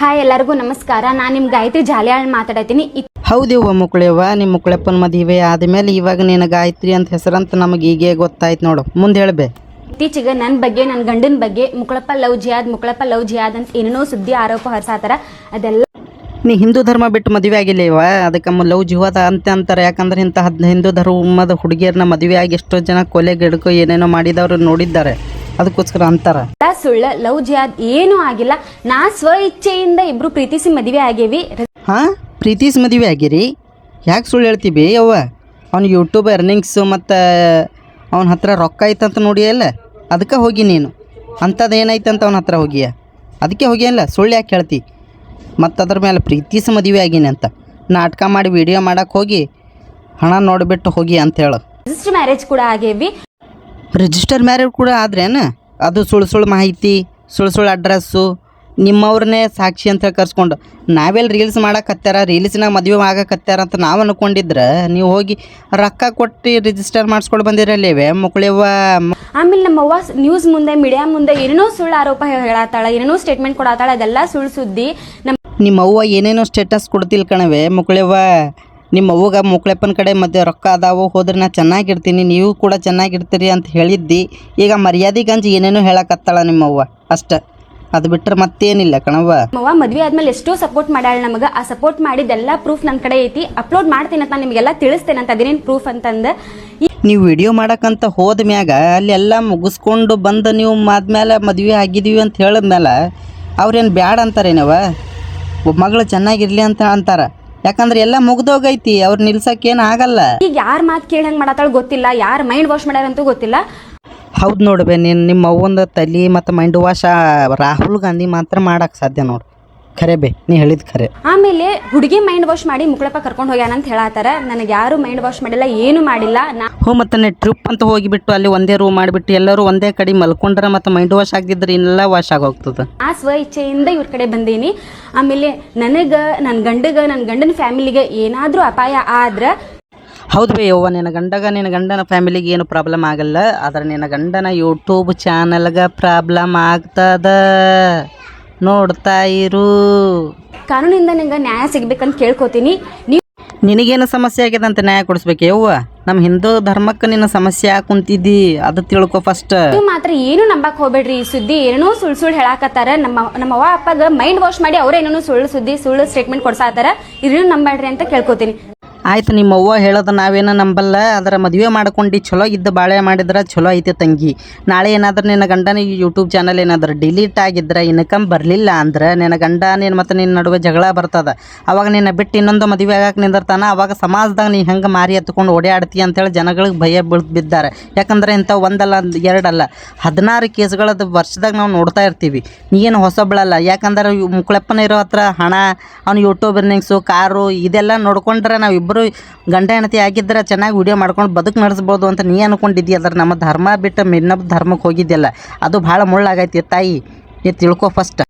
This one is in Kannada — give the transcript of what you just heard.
ಹಾಯ್ ಎಲ್ಲರಿಗೂ ನಮಸ್ಕಾರ. ನಾನು ನಿಮ್ಮ ಗಾಯತ್ರಿ ಜಾಲಿಯಾಳ್ ಮಾತಾಡತೀನಿ ಹೌದೇವ್ವ ಮುಕ್ಳೆವ್ವ ನಿಮ್ಮ ಮುಕ್ಳಪ್ಪನ ಮದುವೆ ಆದಮೇಲೆ ಇವಾಗ ನಿನ್ನ ಗಾಯತ್ರಿ ಅಂತ ಹೆಸರಂತ ನಮಗೆ ಈಗ ಗೊತ್ತಾಯ್ತು ನೋಡು. ಮುಂದೆ ಹೇಳ್ಬೆ. ಇತ್ತೀಚೆಗೆ ನನ್ನ ಬಗ್ಗೆ ನನ್ನ ಗಂಡನ ಬಗ್ಗೆ ಮುಕ್ಕಳಪ್ಪ ಲವ್ ಜಿಯಾದ್ ಮುಕ್ಳಪ್ಪ ಲವ್ ಜಿಯಾದ್ ಅಂತ ಏನೇನೋ ಸುದ್ದಿ ಆರೋಪ ಹೊರಸಾತಾರ. ಅದೆಲ್ಲ ನೀ ಹಿಂದೂ ಧರ್ಮ ಬಿಟ್ಟು ಮದುವೆ ಆಗಿಲ್ಲೇವ ಅದಕ್ಕೆ ನಮ್ಮ ಲವ್ ಜೀವದ ಅಂತ ಅಂತಾರೆ. ಯಾಕಂದ್ರೆ ಇಂತಹ ಹದ್ ಹಿಂದೂ ಧರ್ಮದ ಹುಡುಗಿಯರನ್ನ ಮದುವೆ ಆಗಿ ಎಷ್ಟೋ ಜನ ಕೊಲೆ ಗಿಡಕೋ ಏನೇನೋ ಮಾಡಿದವರು ನೋಡಿದ್ದಾರೆ. ಅದಕ್ಕೋಸ್ಕರ ಅಂತಾರ. ಸುಳ್ಳ ಲವ್ ಜಿಯಾದ್ ಏನೂ ಆಗಿಲ್ಲ. ನಾ ಸ್ವ ಇಚ್ಛೆಯಿಂದ ಇಬ್ರು ಪ್ರೀತಿಸಿ ಮದುವೆ ಆಗೇವಿ. ಹಾ? ಪ್ರೀತಿಸಿ ಮದುವೆ ಆಗಿರಿ? ಯಾಕೆ ಸುಳ್ಳು ಹೇಳ್ತೀವಿ ಯವ್ವ ಅವ್ನ ಯೂಟ್ಯೂಬ್ ಅರ್ನಿಂಗ್ಸ್ ಮತ್ತು ಅವನ ಹತ್ರ ರೊಕ್ಕ ಐತಂತ ನೋಡಿ ಅಲ್ಲ ಅದಕ್ಕೆ ಹೋಗಿ ನೀನು. ಅಂಥದ್ದು ಏನೈತಂತ ಅವನ ಹತ್ರ ಹೋಗಿಯ? ಅದಕ್ಕೆ ಹೋಗಿಯಲ್ಲ ಸುಳ್ಳು ಯಾಕೆ ಹೇಳ್ತಿ? ಮತ್ತು ಅದ್ರ ಮೇಲೆ ಪ್ರೀತಿಸ ಮದುವೆ ಆಗೀನಿ ಅಂತ. ನಾಟಕ ಮಾಡಿ ವಿಡಿಯೋ ಮಾಡಕ್ಕೆ ಹೋಗಿ ಹಣ ನೋಡಿಬಿಟ್ಟು ಹೋಗಿ ಅಂತ ಹೇಳು. ರಿಜಿಸ್ಟರ್ ಮ್ಯಾರೇಜ್ ಕೂಡ ಆಗೇವಿ. ರಿಜಿಸ್ಟರ್ ಮ್ಯಾರೇಜ್ ಕೂಡ ಆದ್ರೇನು? ಅದು ಸುಳ್ಳು ಸುಳ್ಳು ಮಾಹಿತಿ ಸುಳ್ಳು ಸುಳ್ಳು ಅಡ್ರೆಸ್ಸು ನಿಮ್ಮವ್ರನ್ನೇ ಸಾಕ್ಷಿ ಅಂತ ಹೇಳಿ ಕರ್ಸ್ಕೊಂಡು. ನಾವೆಲ್ಲಿ ರೀಲ್ಸ್ ಮಾಡಕತ್ತಾರ ರೀಲ್ಸ್ನಾಗ ಮದುವೆ ಆಗಕತ್ತಾರ ಅಂತ ನಾವು ಅನ್ಕೊಂಡಿದ್ರೆ ನೀವು ಹೋಗಿ ರೊಕ್ಕ ಕೊಟ್ಟು ರಿಜಿಸ್ಟರ್ ಮಾಡಿಸ್ಕೊಂಡು ಬಂದಿರಲ್ಲೇವೆ ಮಕ್ಕಳಿವ ಆಮೇಲೆ ನಮ್ಮ ಅವ್ವ ನ್ಯೂಸ್ ಮುಂದೆ ಮೀಡಿಯಾ ಮುಂದೆ ಏನೇನೋ ಸುಳ್ಳು ಆರೋಪ ಹೇಳತ್ತಾಳ ಏನೇನೋ ಸ್ಟೇಟ್ಮೆಂಟ್ ಕೊಡತ್ತಾಳ ಅದೆಲ್ಲ ಸುಳ್ಳು ಸುದ್ದಿ. ನಮ್ಮ ನಿಮ್ಮ ಅವ್ವ ಏನೇನೋ ಸ್ಟೇಟಸ್ ಕೊಡ್ತಿಲ್ ಕಣವೆ ಮುಕ್ಳೆವ್ವ. ನಿಮ್ಮ ಅವ್ವಗ ಮುಕ್ಳೆಪ್ಪನ ಕಡೆ ಮತ್ತೆ ರೊಕ್ಕ ಅದಾವು ಹೋದ್ರೆ ನಾ ಚೆನ್ನಾಗಿರ್ತೀನಿ ನೀವು ಕೂಡ ಚೆನ್ನಾಗಿರ್ತೀರಿ ಅಂತ ಹೇಳಿದ್ದಿ ಈಗ ಮರ್ಯಾದೆಗಂಜ್ ಏನೇನೋ ಹೇಳಕತ್ತಾಳ ನಿಮ್ಮವ್ವ ಅಷ್ಟ. ಅದು ಬಿಟ್ರೆ ಮತ್ತೇನಿಲ್ಲ ಕಣವ್ವ. ಅವ್ವ ಮದ್ವೆ ಆದ್ಮೇಲೆ ಎಷ್ಟೋ ಸಪೋರ್ಟ್ ಮಾಡ್ಯಾಳ ನಮಗ. ಆ ಸಪೋರ್ಟ್ ಮಾಡಿದ್ದೆಲ್ಲ ಪ್ರೂಫ್ ನನ್ನ ಕಡೆ ಐತಿ. ಅಪ್ಲೋಡ್ ಮಾಡ್ತೀನಿ ಅಂತ ನಿಮಗೆಲ್ಲ ತಿಳಿಸ್ತೇನೆ ಅಂತ ಅದೇನೇನು ಪ್ರೂಫ್ ಅಂತಂದು. ನೀವು ವಿಡಿಯೋ ಮಾಡಕ್ಕಂತ ಹೋದ ಮ್ಯಾಗ ಅಲ್ಲೆಲ್ಲ ಮುಗಿಸ್ಕೊಂಡು ಬಂದು ನೀವು ಆದ್ಮೇಲೆ ಮದುವೆ ಆಗಿದೀವಿ ಅಂತ ಹೇಳಿದ್ಮೇಲೆ ಅವ್ರೇನು ಬ್ಯಾಡ ಅಂತಾರೇನವ ಒಬ್ಬ ಮಗಳು ಚೆನ್ನಾಗಿರಲಿ ಅಂತ ಅಂತಾರ. ಯಾಕಂದ್ರೆ ಎಲ್ಲ ಮುಗ್ದೋಗೈತಿ ಅವ್ರು ನಿಲ್ಸಕ್ಕೇನು ಆಗಲ್ಲ. ಈಗ ಯಾರ ಮಾತು ಕೇಳಿ ಹಂಗೆ ಮಾಡತ್ತಾಳ ಗೊತ್ತಿಲ್ಲ ಯಾರು ಮೈಂಡ್ ವಾಶ್ ಮಾಡ್ಯಾರಂತೂ ಗೊತ್ತಿಲ್ಲ. ಹೌದು ನೋಡ್ಬೆ ನೀನು ನಿಮ್ಮ ಅವ್ವಂದು ತಲೆ ಮತ್ತು ಮೈಂಡ್ ವಾಶ್ ರಾಹುಲ್ ಗಾಂಧಿ ಮಾತ್ರ ಮಾಡಕ್ಕೆ ಸಾಧ್ಯ ನೋಡು. ಖರೆ ಬೇ ನೀ ಹೇಳಿದ ಖರೆ. ಆಮೇಲೆ ಹುಡುಗಿ ಮೈಂಡ್ ವಾಶ್ ಮಾಡಿ ಮುಕ್ಕಳಪ್ಪ ಕರ್ಕೊಂಡು ಹೋಗ್ಯಾನ ಅಂತ ಹೇಳತ್ತಾರ ನನಗೆ ಯಾರು ಮೈಂಡ್ ವಾಶ್ ಮಾಡಿಲ್ಲ ಏನು ಮಾಡಿಲ್ಲ. ನಾ ಹ್ಞೂ ಮತ್ತು ಟ್ರಿಪ್ ಅಂತ ಹೋಗಿಬಿಟ್ಟು ಅಲ್ಲಿ ಒಂದೇ ರೂಮ್ ಮಾಡಿಬಿಟ್ಟು ಎಲ್ಲರೂ ಒಂದೇ ಕಡೆ ಮಲ್ಕೊಂಡ್ರೆ ಮತ್ತು ಮೈಂಡ್ ವಾಶ್ ಆಗಿದ್ರೆ ಇನ್ನೆಲ್ಲ ವಾಶ್ ಆಗೋಗ್ತದೆ. ಆ ಸ್ವ ಇಚ್ಛೆಯಿಂದ ಇವ್ರ ಕಡೆ ಬಂದೀನಿ. ಆಮೇಲೆ ನನಗೆ ನನ್ನ ಗಂಡಗ ನನ್ನ ಗಂಡನ ಫ್ಯಾಮಿಲಿಗೆ ಏನಾದರೂ ಅಪಾಯ ಆದ್ರೆ ಹೌದು ಬೇ ಯವ್ವ ನಿನ್ನ ಗಂಡಗ ನಿನ್ನ ಗಂಡನ ಫ್ಯಾಮಿಲಿಗೆ ಏನು ಪ್ರಾಬ್ಲಮ್ ಆಗಲ್ಲ. ಆದ್ರೆ ನಿನ್ನ ಗಂಡನ ಯೂಟ್ಯೂಬ್ ಚಾನಲ್ಗೆ ಪ್ರಾಬ್ಲಮ್ ಆಗ್ತದ. ನೋಡ್ತಾ ಇರು. ಕಾನೂನಿಂದ ನಿಂಗೆ ನ್ಯಾಯ ಸಿಗ್ಬೇಕಂತ ಕೇಳ್ಕೊತೀನಿ. ನೀವು ನಿನಗೇನು ಸಮಸ್ಯೆ ಆಗ್ಯದ ಅಂತ ನ್ಯಾಯ ಕೊಡಿಸ್ಬೇಕು ಯವ್ವ? ನಮ್ಮ ಹಿಂದೂ ಧರ್ಮಕ್ಕೆ ನಿನ್ನ ಸಮಸ್ಯೆ ಯಾಕೆ ಕುಂತಿದ್ದಿ ಅದು ತಿಳ್ಕೊ ಫಸ್ಟ್ ನೀವು ಮಾತ್ರ ಏನು ನಂಬಕ್ ಹೋಗ್ಬೇಡ್ರಿ. ಈ ಸುದ್ದಿ ಏನೇನೋ ಸುಳ್ಳು ಸುಳ್ಳು ಹೇಳಾಕತ್ತಾರ. ನಮ್ಮ ನಮ್ಮ ಅವ್ವ ಅಪ್ಪಗ ಮೈಂಡ್ ವಾಶ್ ಮಾಡಿ ಅವ್ರ ಏನೋ ಸುಳ್ಳು ಸುದ್ದಿ ಸುಳ್ಳು ಸ್ಟೇಟ್ಮೆಂಟ್ ಕೊಡ್ಸಾತಾರ ಇದನ್ನು ನಂಬೇಡ್ರಿ ಅಂತ ಕೇಳ್ಕೊತೀನಿ. ಆಯ್ತು ನಿಮ್ಮ ಅವ್ವ ಹೇಳೋದು ನಾವೇನೋ ನಂಬಲ್ಲ, ಅದರ ಮದುವೆ ಮಾಡ್ಕೊಂಡು ಚಲೋ ಇದ್ದು ಬಾಳೆ ಮಾಡಿದ್ರೆ ಚಲೋ ಐತೆ ತಂಗಿ. ನಾಳೆ ಏನಾದರೂ ನಿನ್ನ ಗಂಡನ ಯೂಟ್ಯೂಬ್ ಚಾನಲ್ ಏನಾದ್ರು ಡಿಲೀಟ್ ಆಗಿದ್ರೆ, ಇನ್ಕಮ್ ಬರಲಿಲ್ಲ ಅಂದ್ರೆ ನಿನ್ನ ಗಂಡ ನೀನು ಮತ್ತು ನಿನ್ನ ನಡುವೆ ಜಗಳ ಬರ್ತದೆ. ಅವಾಗ ನಿನ್ನ ಬಿಟ್ಟು ಇನ್ನೊಂದು ಮದುವೆ ಆಗಕ್ಕೆ ನಿಂದಿರ್ತಾನೆ, ಅವಾಗ ಸಮಾಜದಾಗ ನೀ ಹೆಂಗೆ ಮಾರಿ ಎತ್ಕೊಂಡು ಓಡಾಡ್ತಿ ಅಂತೇಳಿ ಜನಗಳಿಗೆ ಭಯ ಬೀಳ್ ಬಿದ್ದಾರೆ. ಯಾಕಂದ್ರೆ ಇಂಥ ಒಂದಲ್ಲ, ಎರಡಲ್ಲ. ಹದಿನಾರು ಕೇಸ್ಗಳದ್ದು ವರ್ಷದಾಗ ನಾವು ನೋಡ್ತಾ ಇರ್ತೀವಿ. ನೀ ಏನು ಹೊಸಬಳಲ್ಲ ಯಾಕಂದ್ರೆ ಮುಕ್ಳಪ್ಪನ ಇರೋ ಹತ್ರ ಹಣ, ಅವ್ನು ಯೂಟ್ಯೂಬ್ ಇರ್ನಿಂಗ್ಸು ಕಾರು, ಇದೆಲ್ಲ ನೋಡ್ಕೊಂಡ್ರೆ ನಾವು ಇಬ್ಬರು ಗಂಡ ಹೆಂಡತಿ ಆಗಿದ್ರೆ ಚೆನ್ನಾಗಿ ವಿಡಿಯೋ ಮಾಡ್ಕೊಂಡು ಬದುಕು ನಡೆಸ್ಬೋದು ಅಂತ ನೀ ಅನ್ಕೊಂಡಿದ್ದಿ. ಅದ್ರ ನಮ್ಮ ಧರ್ಮ ಬಿಟ್ಟು ಇನ್ನೊಬ್ಬ ಧರ್ಮಕ್ಕೆ ಹೋಗಿದ್ದಿಲ್ಲ ಅದು ಭಾಳ ಮುಳ್ಳಾಗೈತಿ ತಾಯಿ. ನೀ ತಿಳ್ಕೊ ಫಸ್ಟ್